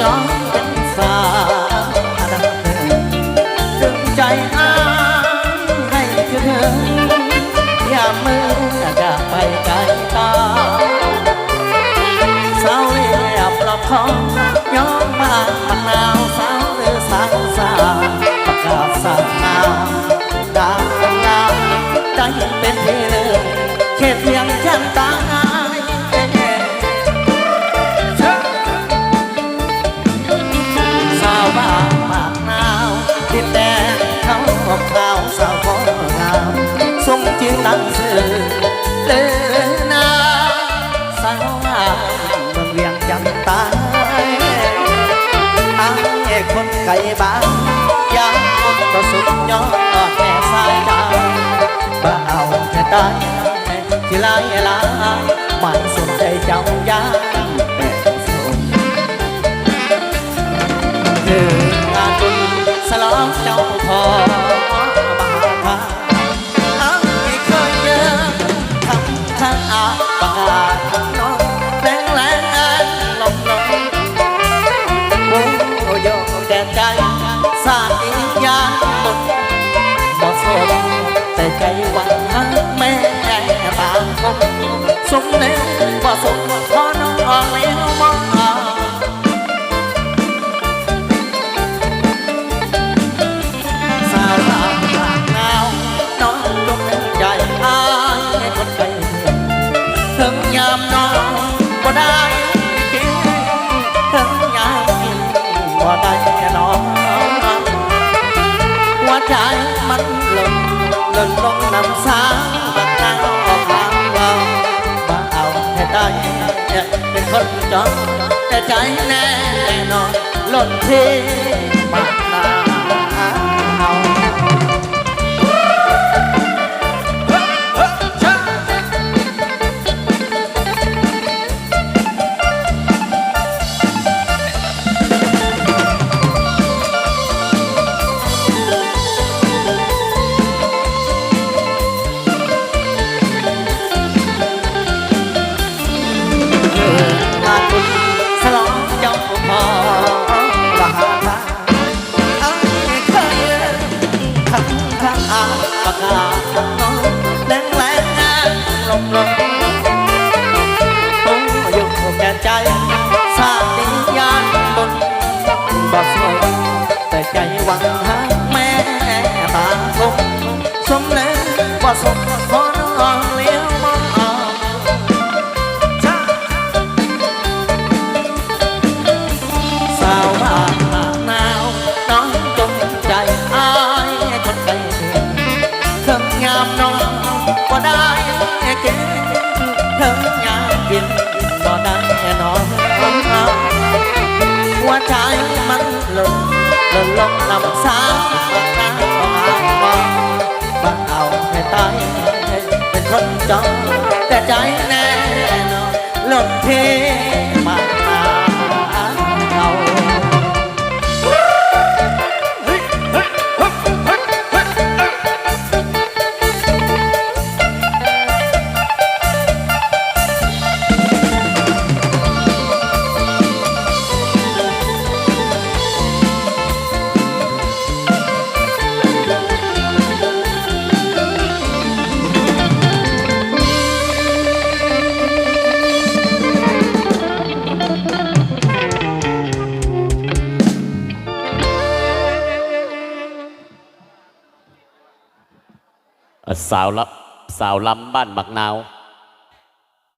ย้อนสาดึงใจอ้างให้เธออย่ามือ อกข่าวสาวของงามสมจริงตั้งสื่อเดินหน้าสาวงามเมืองเวียงจันตายอายคนไก่บ้านยามคนประสุดยอดแม่สายดาวบ่เอาแค่ตายที่ลายลายมันสนใจเจ้ายา อาปากน้องแรงแรงลมลมโอ้โยแต่ใจสาดอีกยานบนบ่สมแต่ใจหวังหาแม่บางคมสมเนบ่ บ่ได้นอนหัวใจมันหล่นหล่นลงน้ำสาบางนาวออกทางเราบ่เอาให้ได้เป็นคนจองแต่ใจแน่นอนหล่นที่ปา ปางอาสักน้องแรงแรงงานลมลมโอ้อยู่แก่ใจสร้างดิยานบนบ่สมแต่ใจหวังหาแม่ตางคงสมแล้วบ่สม กินบ่ได้นอนหัวใจมันหล่นหล่นลงลำสาวน้ำของอางมองบ้าเอาให้ตายเป็นคนจองแต่ใจแน่นอนหล่นเท สาวลับสาวลำบ้านบักนาว